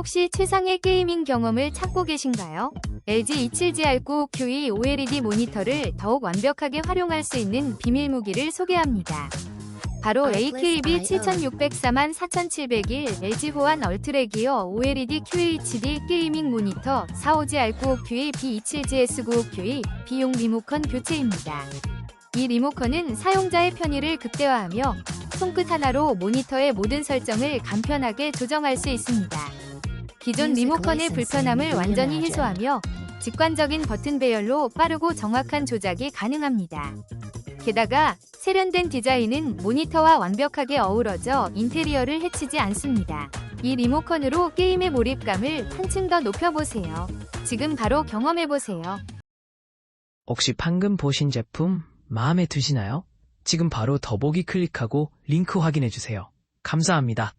혹시 최상의 게이밍 경험을 찾고 계신가요? LG 27GR9 QE OLED 모니터를 더욱 완벽하게 활용할 수 있는 비밀 무기를 소개합니다. 바로 AKB 7604만 4701 LG 호환 얼트레 기어 OLED QHD 게이밍 모니터 45GR95 QE B27GS95 QE 비용 리모컨 교체입니다. 이 리모컨은 사용자의 편의를 극대화하며 손끝 하나로 모니터의 모든 설정을 간편하게 조정할 수 있습니다. 기존 리모컨의 불편함을 완전히 해소하며 직관적인 버튼 배열로 빠르고 정확한 조작이 가능합니다. 게다가 세련된 디자인은 모니터와 완벽하게 어우러져 인테리어를 해치지 않습니다. 이 리모컨으로 게임의 몰입감을 한층 더 높여보세요. 지금 바로 경험해보세요. 혹시 방금 보신 제품 마음에 드시나요? 지금 바로 더보기 클릭하고 링크 확인해주세요. 감사합니다.